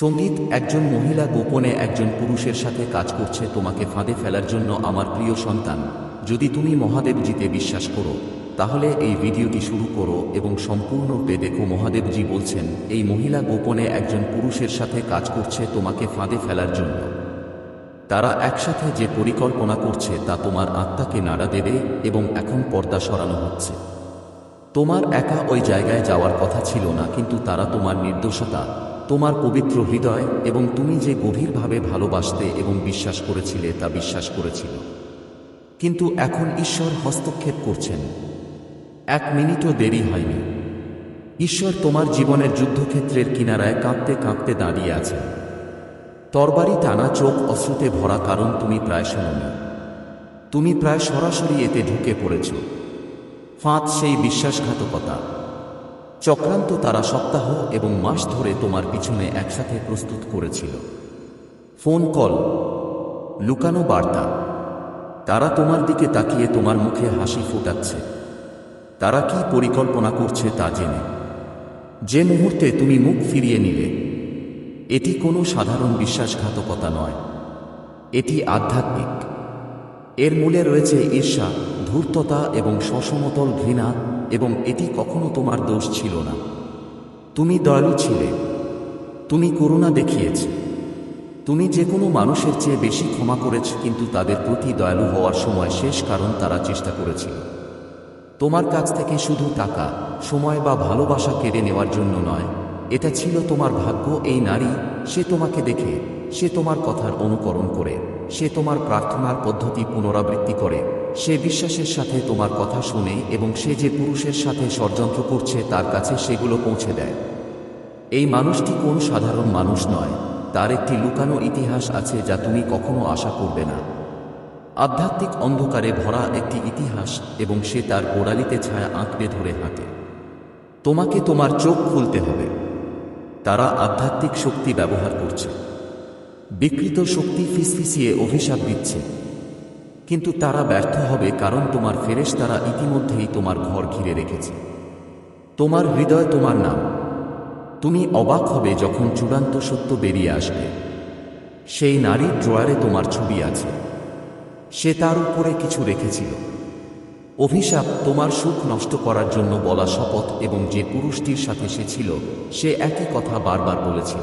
সংগীত একজন মহিলা গোপনে একজন পুরুষের সাথে কাজ করছে, তোমাকে ফাঁদে ফেলার জন্য আমার প্রিয় সন্তান। যদি তুমি মহাদেবজিতে বিশ্বাস করো, তাহলে এই ভিডিওটি শুরু করো এবং সম্পূর্ণরূপে দেখো। মহাদেবজি বলছেন, এই মহিলা গোপনে একজন পুরুষের সাথে কাজ করছে, তোমাকে ফাঁদে ফেলার জন্য। তারা একসাথে যে পরিকল্পনা করছে, তা তোমার আত্মাকে নাড়া দেবে এবং এখন পর্দা সরানো হচ্ছে। তোমার একা ওই জায়গায় যাওয়ার কথা ছিল না, কিন্তু তারা তোমার নির্দোষতা তোমার পবিত্র হৃদয় এবং তুমি যে গভীরভাবে ভালোবাসতে এবং বিশ্বাস করেছিলে তা বিশ্বাস করেছিল। কিন্তু এখন ঈশ্বর হস্তক্ষেপ করছেন। এক মিনিটও দেরি হয়নি। ঈশ্বর তোমার জীবনের যুদ্ধক্ষেত্রের কিনারায় কাঁপতে কাঁপতে দাঁড়িয়ে আছেন। তরবারি টানা চোখ অশ্রুতে ভরা কারণ তুমি প্রায় শোনি তুমি প্রায় সরাসরি এতে ঢুকে পড়েছ। ফাঁদ সেই বিশ্বাসঘাতকতা। চক্রান্ত তারা সপ্তাহ এবং মাস ধরে তোমার পিছনে একসাথে প্রস্তুত করেছিল। ফোন কল, লুকানো বার্তা। তারা তোমার দিকে তাকিয়ে তোমার মুখে হাসি ফোটাচ্ছে। তারা কি পরিকল্পনা করছে তা জেনে। যে মুহূর্তে তুমি মুখ ফিরিয়ে নিলে, এটি কোনো সাধারণ বিশ্বাসঘাতকতা নয়। এটি আধ্যাত্মিক। এর মূলে রয়েছে ঈর্ষা, ধূর্ততা এবং সসমতল ঘৃণা এবং এটি কখনো তোমার দোষ ছিল না। তুমি দয়ালু ছিলে। তুমি করুণা দেখিয়েছ। তুমি যে কোনো মানুষের চেয়ে বেশি ক্ষমা করেছ, কিন্তু তাদের প্রতি দয়ালু হওয়ার সময় শেষ কারণ তারা চেষ্টা করেছিল। তোমার কাছ থেকে শুধু টাকা, সময় বা ভালোবাসা কেড়ে নেওয়ার জন্য নয়। এটা ছিল তোমার ভাগ্য, এই নারী, সে তোমাকে দেখে, সে তোমার কথার অনুকরণ করে, সে তোমার প্রার্থনার পদ্ধতি পুনরাবৃত্তি করে। সে বিশ্বাসের সাথে তোমার কথা শুনে এবং সে যে পুরুষের সাথে ষড়যন্ত্র করছে তার কাছে সেগুলো পৌঁছে দেয়। এই মানুষটি কোন সাধারণ মানুষ নয়, তার একটি লুকানো ইতিহাস আছে যা তুমি কখনো আশা করবে না। আধ্যাত্মিক অন্ধকারে ভরা একটি ইতিহাস এবং সে তার গোড়ালিতে ছায়া আঁকড়ে ধরে হাঁটে। তোমাকে তোমার চোখ খুলতে হবে। তারা আধ্যাত্মিক শক্তি ব্যবহার করছে। বিকৃত শক্তি ফিসফিসিয়ে অভিশাপ দিচ্ছে। কিন্তু তারা ব্যর্থ হবে কারণ তোমার ফেরেশ তারা ইতিমধ্যেই তোমার ঘর ঘিরে রেখেছে। তোমার হৃদয় তোমার নাম। তুমি অবাক হবে যখন চূড়ান্ত সত্য বেরিয়ে আসবে। সেই নারীর ড্রয়ারে তোমার ছবি আছে। সে তার উপরে কিছু রেখেছিল। অভিশাপ তোমার সুখ নষ্ট করার জন্য বলা শপথ এবং যে পুরুষটির সাথে সে ছিল, সে একই কথা বারবার বলেছিল।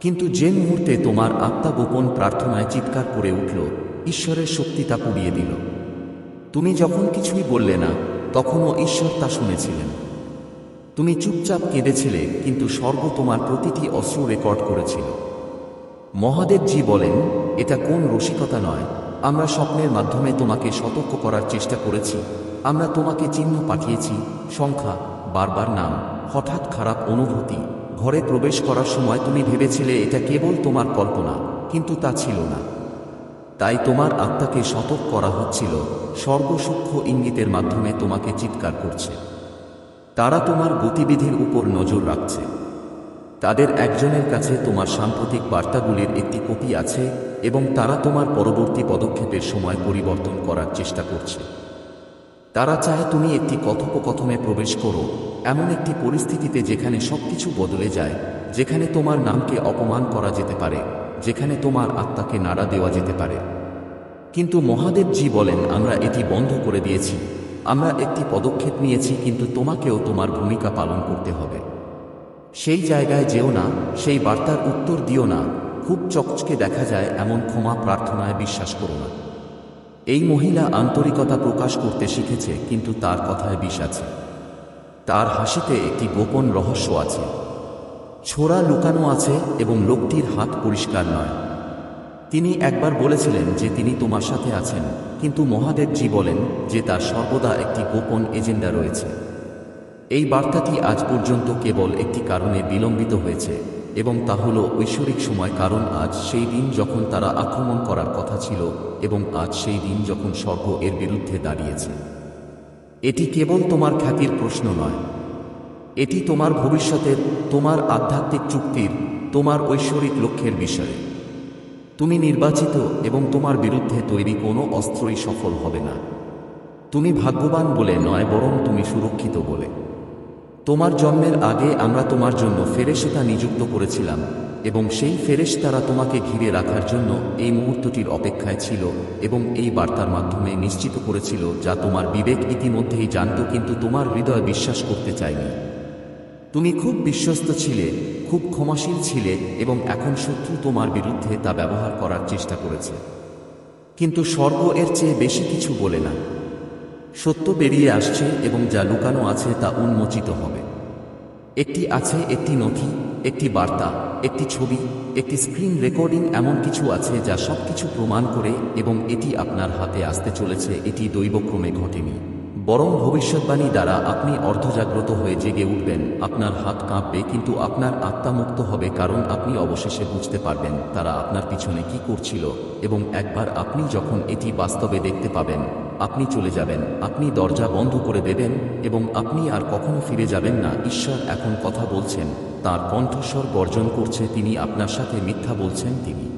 কিন্তু যে মুহূর্তে তোমার আত্মা গোপন প্রার্থনায় চিৎকার করে উঠল ঈশ্বরের শক্তি তা পুড়িয়ে দিল। তুমি যখন কিছুই বললে না, তখনও ঈশ্বর তা শুনেছিলেন। তুমি চুপচাপ কেঁদেছিলে, কিন্তু স্বর্গ তোমার প্রতিটি অস্ত্র রেকর্ড করেছিল। মহাদেবজি বলেন, এটা কোন রসিকতা নয়। আমরা স্বপ্নের মাধ্যমে তোমাকে সতর্ক করার চেষ্টা করেছি। আমরা তোমাকে চিহ্ন পাঠিয়েছি, সংখ্যা, বারবার নাম, হঠাৎ খারাপ অনুভূতি। ঘরে প্রবেশ করার সময় তুমি ভেবেছিলে এটা কেবল তোমার কল্পনা, কিন্তু তা ছিল না। তাই তোমার আত্মাকে সতর্ক করা হচ্ছিল, সর্বসূক্ষ্ম ইঙ্গিতের মাধ্যমে তোমাকে চিৎকার করছে। তারা তোমার গতিবিধির উপর নজর রাখছে। তাদের একজনের কাছে তোমার সাম্প্রতিক বার্তাগুলির একটি কপি আছে এবং তারা তোমার পরবর্তী পদক্ষেপের সময় পরিবর্তন করার চেষ্টা করছে। তারা চায় তুমি একটি কথোপকথনে প্রবেশ করো, এমন একটি পরিস্থিতিতে যেখানে সবকিছু বদলে যায়, যেখানে তোমার নামকে অপমান করা যেতে পারে। যেখানে তোমার আত্মাকে নাড়া দেওয়া যেতে পারে। কিন্তু মহাদেবজি বলেন, আমরা এটি বন্ধ করে দিয়েছি। আমরা একটি পদক্ষেপ নিয়েছি, কিন্তু তোমাকেও তোমার ভূমিকা পালন করতে হবে। সেই জায়গায় যেও না, সেই বার্তার উত্তর দিও না। খুব চকচকে দেখা যায়, এমন ক্ষমা প্রার্থনায় বিশ্বাস করো না। এই মহিলা আন্তরিকতা প্রকাশ করতে শিখেছে, কিন্তু তার কথায় বিষ আছে। তার হাসিতে একটি গোপন রহস্য আছে। ছোড়া লুকানো আছে এবং লোকটির হাত পরিষ্কার নয়। তিনি একবার বলেছিলেন যে তিনি তোমার সাথে আছেন, কিন্তু মহাদেবজি বলেন যে তার সর্বদা একটি গোপন এজেন্ডা রয়েছে। এই বার্তাটি আজ পর্যন্ত কেবল একটি কারণে বিলম্বিত হয়েছে, এবং তা হল ঐশ্বরিক সময়, কারণ আজ সেই দিন যখন তারা আক্রমণ করার কথা ছিল, এবং আজ সেই দিন যখন স্বর্গ এর বিরুদ্ধে দাঁড়িয়েছে। এটি কেবল তোমার খ্যাতির প্রশ্ন নয় এটি তোমার ভবিষ্যতের, তোমার আধ্যাত্মিক চুক্তির, তোমার ঐশ্বরিক লক্ষ্যের বিষয়ে। তুমি নির্বাচিত এবং তোমার বিরুদ্ধে তৈরি কোনো অস্ত্রই সফল হবে না। তুমি ভাগ্যবান বলে নয়, বরং তুমি সুরক্ষিত বলে। তোমার জন্মের আগে আমরা তোমার জন্য ফেরেশতা নিযুক্ত করেছিলাম, এবং সেই ফেরেশতারা তোমাকে ঘিরে রাখার জন্য এই মুহূর্তটির অপেক্ষায় ছিল এবং এই বার্তার মাধ্যমে নিশ্চিত করেছিল যা তোমার বিবেক ইতিমধ্যেই জানত, কিন্তু তোমার হৃদয় বিশ্বাস করতে চায়নি। তুমি খুব বিশ্বস্ত ছিলে, খুব ক্ষমাশীল ছিলে এবং এখন শত্রু তোমার বিরুদ্ধে তা ব্যবহার করার চেষ্টা করেছে। কিন্তু স্বর্গ এর চেয়ে বেশি কিছু বলে না। সত্য বেরিয়ে আসছে এবং যা লুকানো আছে তা উন্মোচিত হবে। একটি আছে একটি নথি, একটি বার্তা, একটি ছবি, একটি স্ক্রিন রেকর্ডিং এমন কিছু আছে যা সবকিছু প্রমাণ করে এবং এটি আপনার হাতে আসতে চলেছে, এটি দৈবক্রমে ঘটেনি। বরং ভবিষ্যৎবাণী দ্বারা আপনি অর্ধজাগ্রত হয়ে জেগে উঠবেন, আপনার হাত কাঁপবে কিন্তু আপনার আত্মামুক্ত হবে কারণ আপনি অবশেষে বুঝতে পারবেন তারা আপনার পিছনে কি করছিল এবং একবার আপনি যখন এটি বাস্তবে দেখতে পাবেন, আপনি চলে যাবেন, আপনি দরজা বন্ধ করে দেবেন এবং আপনি আর কখনো ফিরে যাবেন না। ঈশ্বর এখন কথা বলছেন, তার কণ্ঠস্বর বর্জন করছে, তিনি আপনার সাথে মিথ্যা বলছেন তিনি।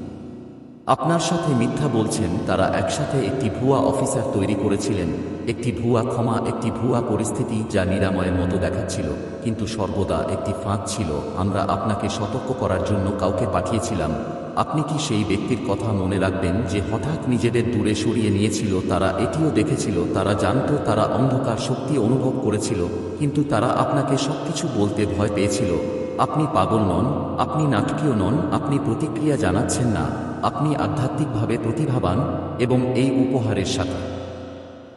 আপনার সাথে মিথ্যা বলছেন, তারা একসাথে একটি ভুয়া অফিসার তৈরি করেছিলেন। একটি ভুয়া ক্ষমা, একটি ভুয়া পরিস্থিতি যা নিরাময়ের মতো দেখাচ্ছিল, কিন্তু সর্বদা একটি ফাঁদ ছিল। আমরা আপনাকে সতর্ক করার জন্য কাউকে পাঠিয়েছিলাম। আপনি কি সেই ব্যক্তির কথা মনে রাখবেন যে হঠাৎ নিজেদের দূরে সরিয়ে নিয়েছিল? তারা এটিও দেখেছিল, তারা জানত, তারা অন্ধকার শক্তি অনুভব করেছিল, কিন্তু তারা আপনাকে সবকিছু বলতে ভয় পেয়েছিল। আপনি পাগল নন, আপনি নাটকীয় নন, আপনি প্রতিক্রিয়া জানাচ্ছেন না। আপনি আধ্যাত্মিকভাবে প্রতিভাবান এবং এই উপহারের সাথে।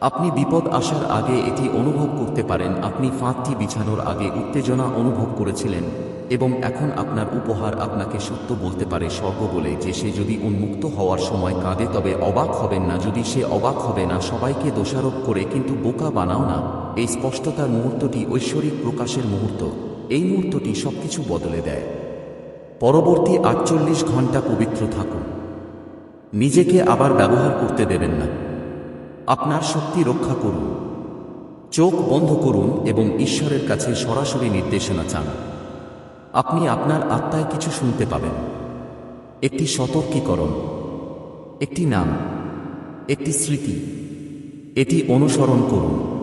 আপনি বিপদ আসার আগে এটি অনুভব করতে পারেন। আপনি ফাঁদটি বিছানোর আগে উত্তেজনা অনুভব করেছিলেন এবং এখন আপনার উপহার আপনাকে সত্য বলতে পারে, স্বর্গ বলে। যে সে যদি উন্মুক্ত হওয়ার সময় কাঁদে, তবে অবাক হবেন না। যদি সে অবাক হবে না, সবাইকে দোষারোপ করে, কিন্তু বোকা বানাও না। এই স্পষ্টতার মুহূর্তটি ঐশ্বরিক প্রকাশের মুহূর্ত। এই মুহূর্তটি সবকিছু বদলে দেয়। পরবর্তী আটচল্লিশ ঘণ্টা পবিত্র থাকুন। নিজেকে আবার ব্যবহার করতে দেবেন না। আপনার শক্তি রক্ষা করুন। চোখ বন্ধ করুন এবং ঈশ্বরের কাছে সরাসরি নির্দেশনা চান। আপনি আপনার আত্মায় কিছু শুনতে পাবেন। একটি সতর্কীকরণ, একটি নাম, একটি স্মৃতি, এটি অনুসরণ করুন।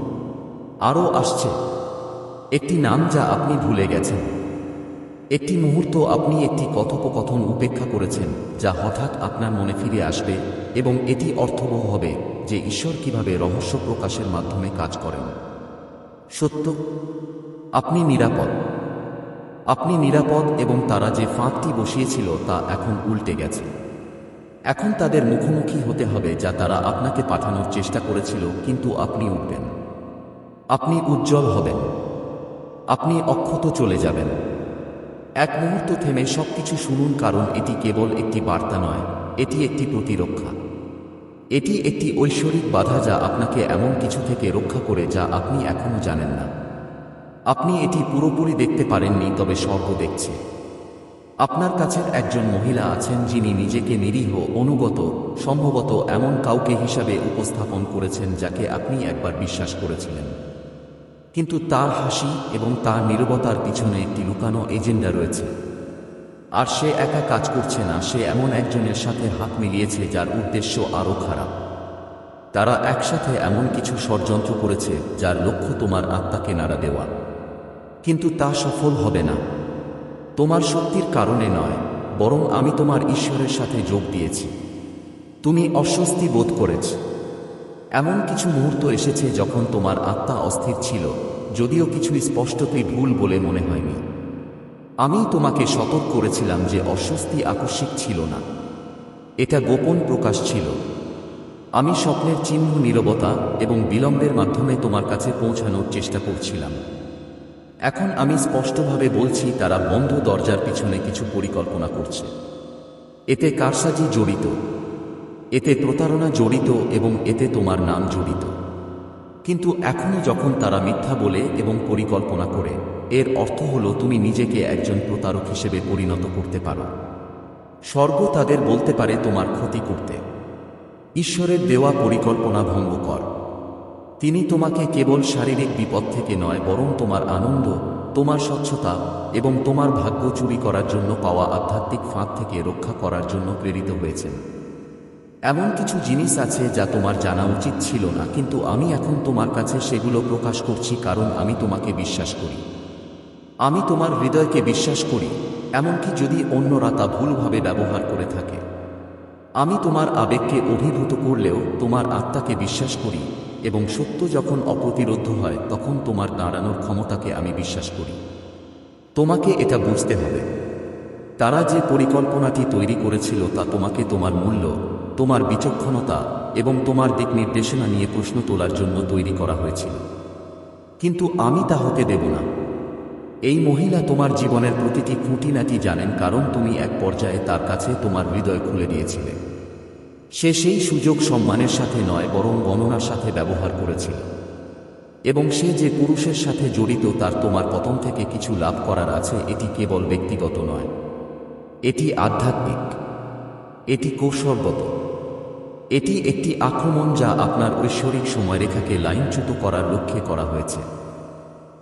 আরও আসছে, একটি নাম যা আপনি ভুলে গেছেন। একটি মুহূর্ত আপনি একটি কথোপকথন উপেক্ষা করেছেন, যা হঠাৎ আপনার মনে ফিরে আসবে এবং এটি অর্থবহ হবে যে ঈশ্বর কীভাবে রহস্য প্রকাশের মাধ্যমে কাজ করেন। সত্য, আপনি নিরাপদ। আপনি নিরাপদ এবং তারা যে ফাঁদটি বসিয়েছিল তা এখন উল্টে গেছে। এখন তাদের মুখোমুখি হতে হবে যা তারা আপনাকে পাঠানোর চেষ্টা করেছিল, কিন্তু আপনি উঠবেন। আপনি উজ্জ্বল হবেন। আপনি অক্ষত চলে যাবেন। এক মুহূর্ত থেমে সবকিছু শুনুন, কারণ এটি কেবল একটি বার্তা নয়, এটি একটি প্রতিরক্ষা। এটি একটি ঐশ্বরিক বাধা যা আপনাকে এমন কিছু থেকে রক্ষা করে যা আপনি এখনও জানেন না। আপনি এটি পুরোপুরি দেখতে পারেননি, তবে স্বর্গ দেখছে। আপনার কাছের একজন মহিলা আছেন, যিনি নিজেকে নিরীহ, অনুগত, সম্ভবত এমন কাউকে হিসাবে উপস্থাপন করেছেন যাকে আপনি একবার বিশ্বাস করেছিলেন। কিন্তু তার হাসি এবং তার নীরবতার পিছনে একটি লুকানো এজেন্ডা রয়েছে। আর সে একা কাজ করছে না, সে এমন একজনের সাথে হাত মিলিয়েছে যার উদ্দেশ্য আরও খারাপ। তারা একসাথে এমন কিছু ষড়যন্ত্র করেছে যার লক্ষ্য তোমার আত্মাকে নাড়া দেওয়া। কিন্তু তা সফল হবে না। তোমার শক্তির কারণে নয়, বরং আমি তোমার ঈশ্বরের সাথে যোগ দিয়েছি। তুমি অস্বস্তি বোধ করেছ। এমন কিছু মুহূর্ত এসেছে যখন তোমার আত্মা অস্থির ছিল, যদিও কিছু স্পষ্টতই ভুল বলে মনে হয়নি। আমি তোমাকে সতর্ক করেছিলাম যে অস্বস্তি আকস্মিক ছিল না। এটা গোপন প্রকাশ ছিল। আমি স্বপ্নের চিহ্ন, নীরবতা এবং বিলম্বের মাধ্যমে তোমার কাছে পৌঁছানোর চেষ্টা করছিলাম। এখন আমি স্পষ্টভাবে বলছি, তারা বন্ধ দরজার পিছনে কিছু পরিকল্পনা করছে। এতে কারসাজি জড়িত। এতে প্রতারণা জড়িত এবং এতে তোমার নাম জড়িত। কিন্তু এখনই যখন তারা মিথ্যা বলে এবং পরিকল্পনা করে, এর অর্থ হলো তুমি নিজেকে একজন প্রতারক হিসেবে পরিণত করতে পারো। স্বর্গ তাদের বলতে পারে তোমার ক্ষতি করতে। ঈশ্বরের দেওয়া পরিকল্পনা ভঙ্গ কর। তিনি তোমাকে কেবল শারীরিক বিপদ থেকে নয়, বরং তোমার আনন্দ, তোমার স্বচ্ছতা এবং তোমার ভাগ্য চুরি করার জন্য পাওয়া আধ্যাত্মিক ফাঁদ থেকে রক্ষা করার জন্য প্রেরিত হয়েছেন। এমন কিছু জিনিস আছে যা তোমার জানা উচিত ছিল না, কিন্তু আমি এখন তোমার কাছে সেগুলো প্রকাশ করছি কারণ আমি তোমাকে বিশ্বাস করি। আমি তোমার হৃদয়কে বিশ্বাস করি, এমনকি যদি অন্যরা তা ভুলভাবে ব্যবহার করে থাকে। আমি তোমার আবেগকে অভিভূত করলেও তোমার আত্মাকে বিশ্বাস করি এবং সত্য যখন অপ্রতিরোধ হয়, তখন তোমার দাঁড়ানোর ক্ষমতাকে আমি বিশ্বাস করি। তোমাকে এটা বুঝতে হবে। তারা যে পরিকল্পনাটি তৈরি করেছিল তা তোমাকে তোমার মূল্য তোমার বিচক্ষণতা এবং তোমার দিক নির্দেশনা নিয়ে প্রশ্ন তোলার জন্য তৈরি করা হয়েছিল। কিন্তু আমি তা হতে দেব না। এই মহিলা তোমার জীবনের প্রতিটি খুঁটিনাটি জানেন কারণ তুমি এক পর্যায়ে তার কাছে তোমার হৃদয় খুলে দিয়েছিলে। সে সেই সুযোগ সম্মানের সাথে নয়, বরং গণনার সাথে ব্যবহার করেছিল। এবং সে যে পুরুষের সাথে জড়িত তার তোমার পতন থেকে কিছু লাভ করার আছে, এটি কেবল ব্যক্তিগত নয়। এটি আধ্যাত্মিক। এটি কৌশলগত এটি একটি আক্রমণ যা আপনার ঐশ্বরিক সময়রেখাকে লাইনচ্যুত করার লক্ষ্যে করা হয়েছে।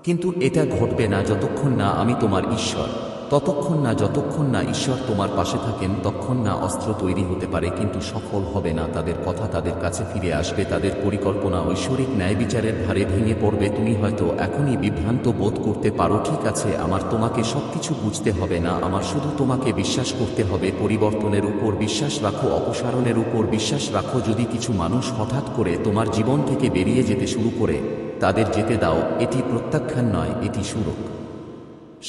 কিন্তু এটা ঘটবে না যতক্ষণ না আমি তোমার ঈশ্বর। ততক্ষণ না যতক্ষণ না ঈশ্বর তোমার পাশে থাকেন তখন না অস্ত্র তৈরি হতে পারে, কিন্তু সফল হবে না। তাদের কথা তাদের কাছে ফিরে আসবে, তাদের পরিকল্পনা ঐশ্বরিক ন্যায় বিচারের ধারে ভেঙে পড়বে। তুমি হয়তো এখনই বিভ্রান্ত বোধ করতে পারো, ঠিক আছে, আমার তোমাকে সবকিছু বুঝতে হবে না, আমার শুধু তোমাকে বিশ্বাস করতে হবে, পরিবর্তনের উপর বিশ্বাস রাখো, অপসারণের উপর বিশ্বাস রাখো, যদি কিছু মানুষ হঠাৎ করে তোমার জীবন থেকে বেরিয়ে যেতে শুরু করে, তাদের যেতে দাও, এটি প্রত্যাখ্যান নয়, এটি সুরক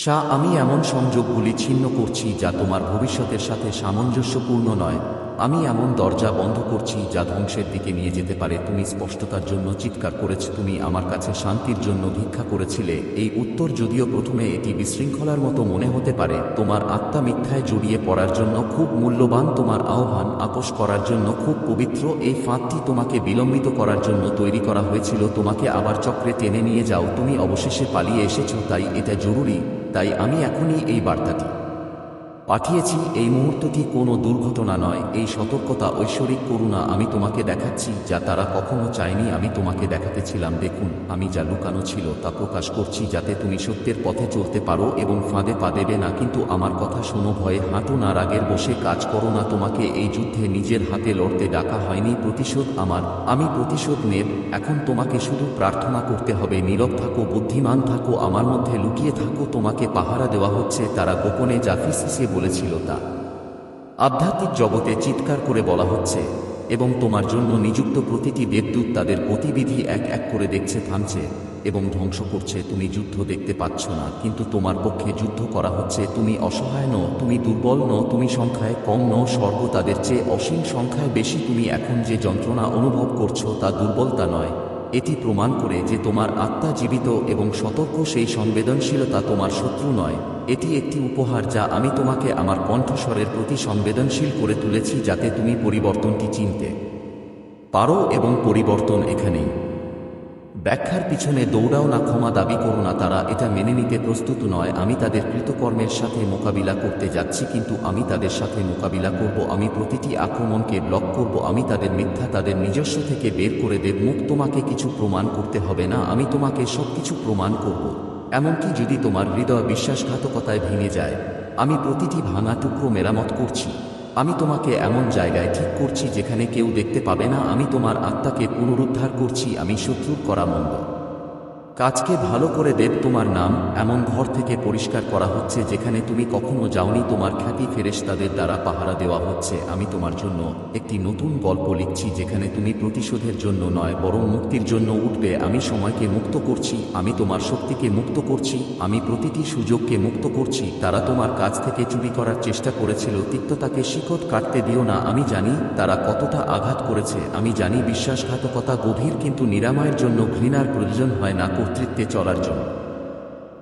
শাহ আমি এমন সংযোগগুলি ছিন্ন করছি যা তোমার ভবিষ্যতের সাথে সামঞ্জস্যপূর্ণ নয়। আমি এমন দরজা বন্ধ করছি যা ধ্বংসের দিকে নিয়ে যেতে পারে। তুমি স্পষ্টতার জন্য চিৎকার করেছ, তুমি আমার কাছে শান্তির জন্য ভিক্ষা করেছিলে। এই উত্তর যদিও প্রথমে এটি বিশৃঙ্খলার মতো মনে হতে পারে, তোমার আত্মা মিথ্যায় জড়িয়ে পড়ার জন্য খুব মূল্যবান, তোমার আহ্বান আপোষ করার জন্য খুব পবিত্র, এই ফাঁদটি তোমাকে বিলম্বিত করার জন্য তৈরি করা হয়েছিল। তোমাকে আবার চক্রে টেনে নিয়ে যাও, তুমি অবশেষে পালিয়ে এসেছ, তাই এটা জরুরি। তাই আমি এখনই এই বার্তাটি পাঠিয়েছি, এই মুহূর্তটি কোনো দুর্ঘটনা নয়। এই সতর্কতা, ঐশ্বরিক করুণা আমি তোমাকে দেখাচ্ছি, যা তারা কখনো চায়নি, আমি তোমাকে দেখাতেছিলাম দেখুন, আমি যা লুকানো ছিল তা প্রকাশ করছি, যাতে তুমি সত্যের পথে চলতে পারো এবং ফাঁদে পা দেবে না। কিন্তু আমার কথা শোনো, ভয়ে হাঁটো না, রাগের বসে কাজ করো না। তোমাকে এই যুদ্ধে নিজের হাতে লড়তে ডাকা হয়নি, প্রতিশোধ আমার। আমি প্রতিশোধ নেব, এখন তোমাকে শুধু প্রার্থনা করতে হবে, নীরব থাকো, বুদ্ধিমান থাকো, আমার মধ্যে লুকিয়ে থাকো, তোমাকে পাহারা দেওয়া হচ্ছে, তারা গোপনে যা ফিসিসে বলেছিল তা। আধ্যাত্মিক জগতে চিৎকার করে বলা হচ্ছে, এবং তোমার জন্য নিযুক্ত প্রতিটি দেবদূত তাদের গতিবিধি এক এক করে দেখছে, থামছে, এবং ধ্বংস করছে। তুমি যুদ্ধ দেখতে পাচ্ছ না, কিন্তু তোমার পক্ষে যুদ্ধ করা হচ্ছে। তুমি অসহায় নও, তুমি দুর্বল নও, তুমি সংখ্যায় কম নও, স্বর্গ তাদের চেয়ে অসীম সংখ্যায় বেশি। তুমি এখন যে যন্ত্রণা অনুভব করছ তা দুর্বলতা নয় এটি প্রমাণ করে যে তোমার আত্মা জীবিত এবং সতর্ক সেই সংবেদনশীলতা তোমার শত্রু নয়। এটি একটি উপহার যা আমি তোমাকে আমার কণ্ঠস্বরের প্রতি সংবেদনশীল করে তুলেছি যাতে তুমি পরিবর্তনটি চিনতে পারো এবং পরিবর্তন এখানেই। ব্যাখ্যার পিছনে দৌড়াও না, ক্ষমা দাবি করো না তারা, এটা মেনে নিতে প্রস্তুত নয়। আমি তাদের কৃতকর্মের সাথে মোকাবিলা করতে যাচ্ছি, কিন্তু আমি তাদের সাথে মোকাবিলা করব, আমি প্রতিটি আক্রমণকে ব্লক করব, আমি তাদের মিথ্যা, তাদের নিজস্ব থেকে বের করে দেব, মুখ তোমাকে কিছু প্রমাণ করতে হবে না, আমি তোমাকে সব কিছু প্রমাণ করব। এমনকি যদি তোমার হৃদয় বিশ্বাসঘাতকতায় ভেঙে যায়, আমি প্রতিটি ভাঙা টুকরো মেরামত করছি। আমি তোমাকে এমন জায়গায় ঠিক করছি যেখানে কেউ দেখতে পাবে না, আমি তোমার আত্মাকে পুনরুদ্ধার করছি, আমি শত্রুর করা মন্দ। কাজকে ভালো করে দেব তোমার নাম, এমন ঘর থেকে পরিষ্কার করা হচ্ছে যেখানে তুমি কখনো যাওনি। তোমার খ্যাতি ফেরেশতাদের দ্বারা পাহারা দেওয়া হচ্ছে। আমি তোমার জন্য একটি নতুন গল্প লিখছি যেখানে তুমি প্রতিশোধের জন্য নয়, বরং মুক্তির জন্য উঠবে। আমি সময়কে মুক্ত করছি, আমি তোমার শক্তিকে মুক্ত করছি, আমি প্রতিটি সুযোগকে মুক্ত করছি। তারা তোমার কাছ থেকে চুরি করার চেষ্টা করেছিল, তিক্ততাকে শিকট কাটতে দিও না। আমি জানি তারা কতটা আঘাত করেছে। আমি জানি বিশ্বাসঘাতকতা গভীর, কিন্তু নিরাময়ের জন্য ঘৃণার প্রয়োজন হয় না। কর্তৃত্বে চলার জন্য।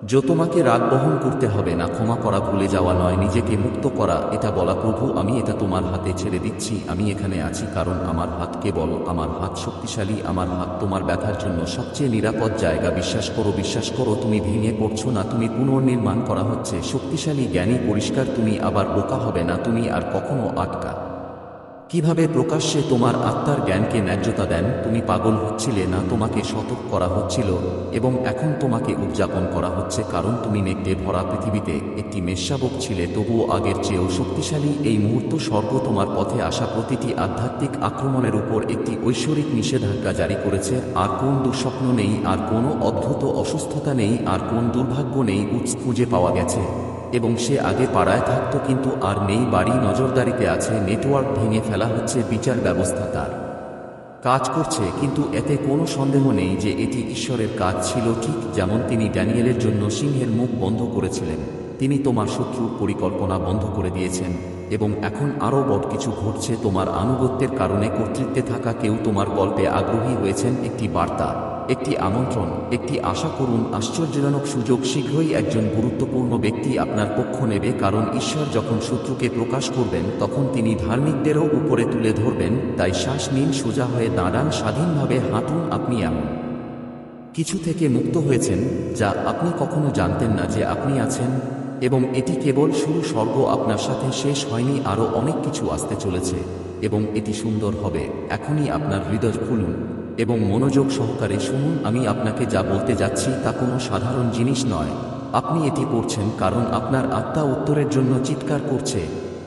যে তোমাকে রাগ বহন করতে হবে না, ক্ষমা করা ভুলে যাওয়া নয়, নিজেকে মুক্ত করা, এটা বলা প্রভু, আমি এটা তোমার হাতে ছেড়ে দিচ্ছি, আমি এখানে আছি কারণ আমার হাতকে বলো আমার হাত শক্তিশালী, আমার হাত তোমার ব্যথার জন্য সবচেয়ে নিরাপদ জায়গা, বিশ্বাস করো বিশ্বাস করো, তুমি ভেঙে পড়ছো না, তুমি পুনর্নির্মাণ করা হচ্ছে, শক্তিশালী, জ্ঞানী, পরিষ্কার, তুমি আবার বোকা হবে না, তুমি আর কখনো আটকা। কীভাবে প্রকাশ্যে তোমার আত্মার জ্ঞানকে ন্যায্যতা দেন? তুমি পাগল হচ্ছিলে না, তোমাকে সতর্ক করা হচ্ছিল এবং এখন তোমাকে উদযাপন করা হচ্ছে কারণ তুমি নেকড়ে ভরা পৃথিবীতে একটি মেষশাবক ছিলে, তবুও আগের চেয়েও শক্তিশালী। এই মুহূর্ত স্বর্গ তোমার পথে আসা প্রতিটি আধ্যাত্মিক আক্রমণের উপর একটি ঐশ্বরিক নিষেধাজ্ঞা জারি করেছে। আর কোন দুঃস্বপ্ন নেই, আর কোনো অদ্ভুত অসুস্থতা নেই, আর কোন দুর্ভাগ্য নেই, উৎস খুঁজে পাওয়া গেছে। এবং সে আগে পাড়ায় থাকত কিন্তু আর নেই বাড়ি নজরদারিতে আছে, নেটওয়ার্ক ভেঙে ফেলা হচ্ছে বিচার ব্যবস্থা তার। কাজ করছে, কিন্তু এতে কোনো সন্দেহ নেই যে এটি ঈশ্বরের কাজ ছিল ঠিক যেমন তিনি ড্যানিয়েলের জন্য সিংহের মুখ বন্ধ করেছিলেন। তিনি তোমার শত্রুর পরিকল্পনা বন্ধ করে দিয়েছেন এবং এখন আরও বড় কিছু ঘটছে। তোমার আনুগত্যের কারণে কর্তৃত্বে থাকা কেউ তোমার গল্পে আগ্রহী হয়েছেন একটি বার্তা। একটি আমন্ত্রণ, একটি আশা করুন, আশ্চর্যজনক সুযোগ, শীঘ্রই একজন গুরুত্বপূর্ণ ব্যক্তি আপনার পক্ষ নেবে, কারণ ঈশ্বর যখন শত্রুকে প্রকাশ করবেন, তখন তিনি ধার্মিকদেরও উপরে তুলে ধরবেন, তাই শ্বাস নিন, সোজা হয়ে দাঁড়ান, স্বাধীনভাবে হাঁটুন, আপনি এমন কিছু থেকে মুক্ত হয়েছেন, যা আপনি কখনো জানতেন না যে আপনি আছেন, এবং এটি কেবল শুরু, স্বর্গ আপনার সাথে শেষ হয়নি, আরও অনেক কিছু আসতে চলেছে, এবং এটি সুন্দর হবে, এখনই আপনার হৃদয় খুলুন। এবং মনোযোগ সহকারে শুনুন, আমি আপনাকে যা বলতে যাচ্ছি তা কোনো সাধারণ জিনিস নয়। আপনি এটি করছেন কারণ আপনার আত্মা উত্তরের জন্য চিৎকার করছে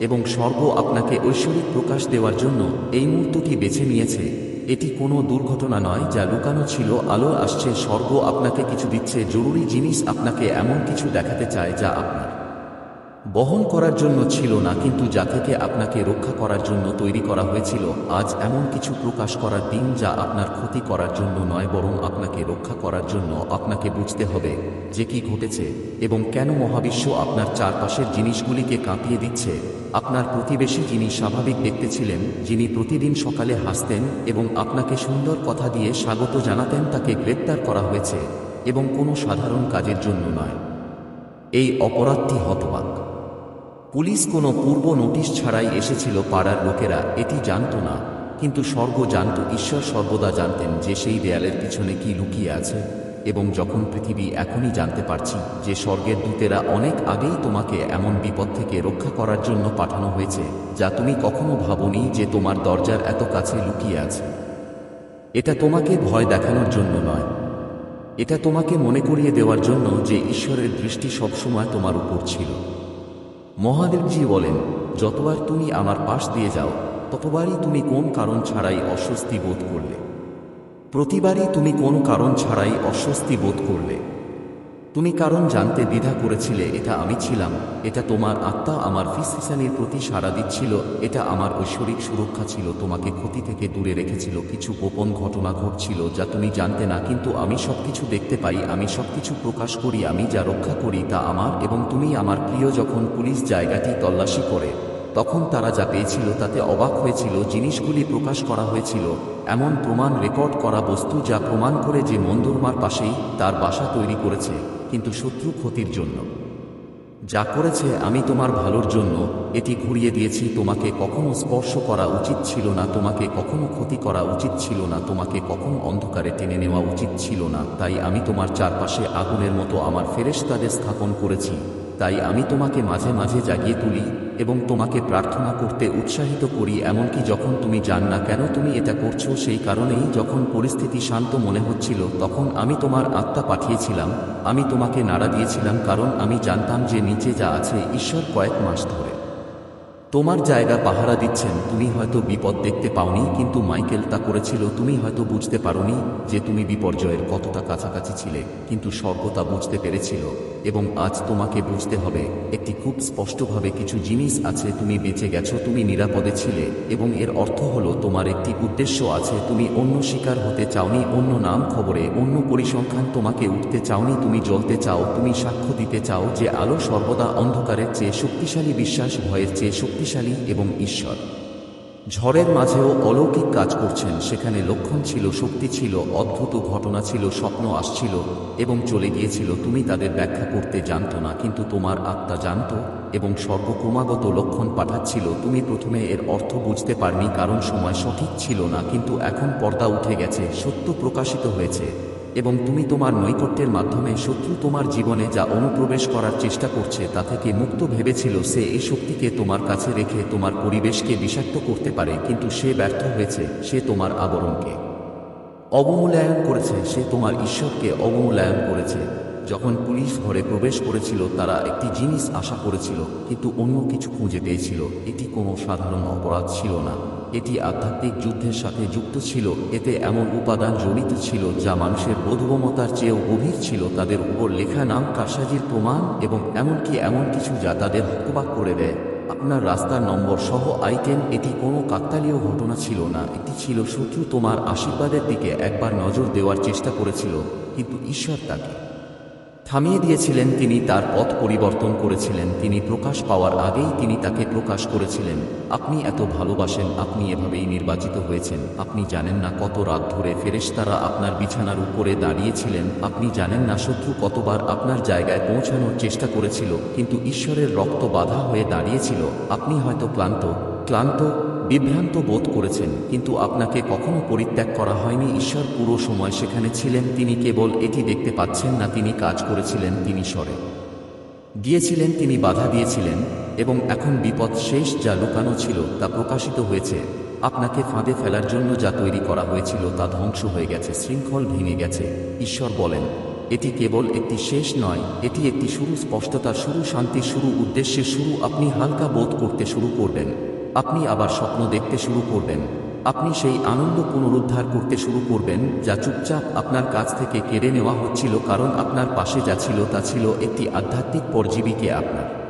এবং স্বর্গ আপনাকে ঐশ্বরিক প্রকাশ দেওয়ার জন্য এই মুহূর্তটি বেছে নিয়েছে। এটি কোনো দুর্ঘটনা নয়, যা লুকানো ছিল আলো আসছে, স্বর্গ আপনাকে কিছু দিচ্ছে, জরুরি জিনিস আপনাকে এমন কিছু দেখাতে চায় যা আপনার বহন করার জন্য ছিল না, কিন্তু যা থেকে আপনাকে রক্ষা করার জন্য তৈরি করা হয়েছিল, আজ এমন কিছু প্রকাশ করার দিন যা আপনার ক্ষতি করার জন্য নয়, বরং আপনাকে রক্ষা করার জন্য আপনাকে বুঝতে হবে যে কি ঘটেছে এবং কেন মহাবিশ্ব আপনার চারপাশের জিনিসগুলিকে কাঁপিয়ে দিচ্ছে। আপনার প্রতিবেশী যিনি স্বাভাবিক দেখতে ছিলেন, যিনি প্রতিদিন সকালে হাসতেন এবং আপনাকে সুন্দর কথা দিয়ে স্বাগত জানাতেন, তাকে গ্রেপ্তার করা হয়েছে এবং কোনো সাধারণ কাজের জন্য নয়। এই অপরাধটি হতবাক। পুলিশ কোনো পূর্ব নোটিশ ছাড়াই এসেছিল পাড়ার লোকেরা, এটি জানত না, কিন্তু স্বর্গ জানত, ঈশ্বর সর্বদা জানতেন যে সেই দেয়ালের পিছনে কি লুকিয়ে আছে, এবং যখন পৃথিবী এখনই জানতে পারছি যে স্বর্গের দূতেরা অনেক আগেই তোমাকে এমন বিপদ থেকে রক্ষা করার জন্য পাঠানো হয়েছে, যা তুমি কখনো ভাবনি যে তোমার দরজার এত কাছে লুকিয়ে আছে। এটা তোমাকে ভয় দেখানোর জন্য নয়। এটা তোমাকে মনে করিয়ে দেওয়ার জন্য যে ঈশ্বরের দৃষ্টি সবসময় তোমার উপর ছিল। মহাদেবজি বলেন, যতবার তুমি আমার পাশ দিয়ে যাও, ততবারই তুমি কোন কারণ ছাড়াই অস্বস্তি বোধ করলে। প্রতিবারই তুমি কোন কারণ ছাড়াই অস্বস্তি বোধ করলে। তুমি কারণ জানতে দ্বিধা করেছিলে, এটা আমি ছিলাম। এটা তোমার আত্মা আমার ফিসফিসানির প্রতি সাড়া দিচ্ছিল, এটা আমার ঐশ্বরিক সুরক্ষা ছিল, তোমাকে ক্ষতি থেকে দূরে রেখেছিল, কিছু গোপন ঘটনা ঘটছিল যা তুমি জানতে না, কিন্তু আমি সবকিছু দেখতে পাই, আমি সব কিছু প্রকাশ করি, আমি যা রক্ষা করি তা আমার এবং তুমি আমার প্রিয় যখন পুলিশ জায়গাটি তল্লাশি করে। তখন তারা যা পেয়েছিল তাতে অবাক হয়েছিল, জিনিসগুলি প্রকাশ করা হয়েছিল, এমন প্রমাণ রেকর্ড করা বস্তু যা প্রমাণ করে যে মন্দরমার পাশেই তার বাসা তৈরি করেছে, কিন্তু শত্রু ক্ষতির জন্য। যা করেছে, আমি তোমার ভালোর জন্য, এটি ঘুরিয়ে দিয়েছি, তোমাকে কখনো স্পর্শ করা উচিত ছিল না, তোমাকে কখনো ক্ষতি করা উচিত ছিল না, তোমাকে কখনো অন্ধকারে টেনে নেওয়া উচিত ছিল না, তাই আমি তোমার চারপাশে আগুনের মতো আমার ফেরেশতাদের স্থাপন করেছি। তাই আমি তোমাকে মাঝে মাঝে জাগিয়ে তুলি এবং তোমাকে প্রার্থনা করতে উৎসাহিত করি, এমনকি যখন তুমি জান না কেন তুমি এটা করছ সেই কারণেই যখন পরিস্থিতি শান্ত মনে হচ্ছিল, তখন আমি তোমার আত্মা পাঠিয়েছিলাম, আমি তোমাকে নাড়া দিয়েছিলাম কারণ আমি জানতাম যে নিচে যা আছে ঈশ্বর কয়েক মাস ধরে তোমার জায়গা পাহারা দিচ্ছেন, তুমি হয়তো বিপদ দেখতে পাওনি, কিন্তু মাইকেল তা করেছিল, তুমি হয়তো বুঝতে পারোনি যে তুমি বিপর্যয়ের কতটা কাছাকাছি ছিলে, কিন্তু স্বর্গ তা বুঝতে পেরেছিল, এবং আজ তোমাকে বুঝতে হবে, একটি খুব স্পষ্টভাবে কিছু জিনিস আছে, তুমি বেঁচে গেছো, তুমি নিরাপদে ছিলে, এবং এর অর্থ হলো তোমার একটি উদ্দেশ্য আছে, তুমি অন্য শিকার হতে চাওনি, অন্য নাম খবরে, অন্য পরিসংখ্যান তোমাকে উঠতে চাওনি, তুমি জ্বলতে চাও, তুমি সাক্ষ্য দিতে চাও যে আলো সর্বদা অন্ধকারের চেয়ে শক্তিশালী বিশ্বাস, ভয়ের চেয়ে শক্তিশালী এবং ঈশ্বর। ঝড়ের মাঝেও অলৌকিক কাজ করছেন, সেখানে লক্ষণ ছিল, শক্তি ছিল, অদ্ভুত ঘটনা ছিল, স্বপ্ন আসছিল এবং চলে গিয়েছিল। তুমি তাদের ব্যাখ্যা করতে জানত না, কিন্তু তোমার আত্মা জানত এবং সর্বক্রমাগত লক্ষণ পাঠাচ্ছিল। তুমি প্রথমে এর অর্থ বুঝতে পারনি, কারণ সময় সঠিক ছিল না, কিন্তু এখন পর্দা উঠে গেছে, সত্য প্রকাশিত হয়েছে। এবং তুমি তোমার নৈকট্যের মাধ্যমে শত্রু তোমার জীবনে যা অনুপ্রবেশ করার চেষ্টা করছে তা থেকে মুক্ত ভেবেছিল সে এই শক্তিকে তোমার কাছে রেখে তোমার পরিবেশকে বিষাক্ত করতে পারে, কিন্তু সে ব্যর্থ হয়েছে, সে তোমার আবরণকে। অবমূল্যায়ন করেছে, সে তোমার ঈশ্বরকে অবমূল্যায়ন করেছে। যখন পুলিশ ঘরে প্রবেশ করেছিল, তারা একটি জিনিস আশা করেছিল, কিন্তু অন্য কিছু খুঁজে পেয়েছিল। এটি কোনো সাধারণ অপরাধ ছিল না। এটি আধ্যাত্মিক যুদ্ধের সাথে যুক্ত ছিল। এতে এমন উপাদান জড়িত ছিল যা মানুষের বোধগমতার চেয়েও গভীর ছিল। তাদের উপর লেখা নাম কারসাজির প্রমাণ এবং এমনকি এমন কিছু যা তাদের হতবাক করে দেয়। আপনার রাস্তার নম্বর সহ আইটেম, এটি কোনো কাকতালীয় ঘটনা ছিল না। এটি ছিল শত্রু তোমার আশীর্বাদের দিকে একবার নজর দেওয়ার চেষ্টা করেছিল, কিন্তু ঈশ্বর তাকে থামিয়ে দিয়েছিলেন তিনি, তার পথ পরিবর্তন করেছিলেন। তিনি প্রকাশ পাওয়ার আগেই তিনি তাকে প্রকাশ করেছিলেন। আপনি এত ভালোবাসেন, আপনি এভাবেই নির্বাচিত হয়েছেন। আপনি জানেন না কত রাত ধরে ফেরেশতারা আপনার বিছানার উপরে দাঁড়িয়েছিলেন। আপনি জানেন না শত্রু কতবার আপনার জায়গায় পৌঁছানোর চেষ্টা করেছিল, কিন্তু ঈশ্বরের রক্ত বাধা হয়ে দাঁড়িয়েছিল। আপনি হয়তো ক্লান্ত ক্লান্ত বিভ্রান্ত বোধ করেছেন, কিন্তু আপনাকে কখনো পরিত্যাগ করা হয়নি। ঈশ্বর পুরো সময় সেখানে ছিলেন, তিনি কেবল এটি দেখতে পাচ্ছেন না, তিনি কাজ করেছিলেন, তিনি স্বরে গিয়েছিলেন, তিনি বাধা দিয়েছিলেন, এবং এখন বিপদ শেষ যা লুকানো ছিল তা প্রকাশিত হয়েছে। আপনাকে ফাঁদে ফেলার জন্য যা তৈরি করা হয়েছিল তা ধ্বংস হয়ে গেছে, শৃঙ্খল ভেঙে গেছে। ঈশ্বর বলেন, এটি কেবল একটি শেষ নয়, এটি একটি শুরু, স্পষ্টতা শুরু, শান্তির শুরু উদ্দেশ্যে শুরু। আপনি হালকা বোধ করতে শুরু করবেন। আপনি আবার স্বপ্ন দেখতে শুরু করবেন। আপনি সেই আনন্দ পুনরুদ্ধার করতে শুরু করবেন, যা চুপচাপ আপনার কাছ থেকে কেড়ে নেওয়া হচ্ছিল কারণ আপনার পাশে যা ছিল তা ছিল একটি আধ্যাত্মিক পরজীবীকে আপনার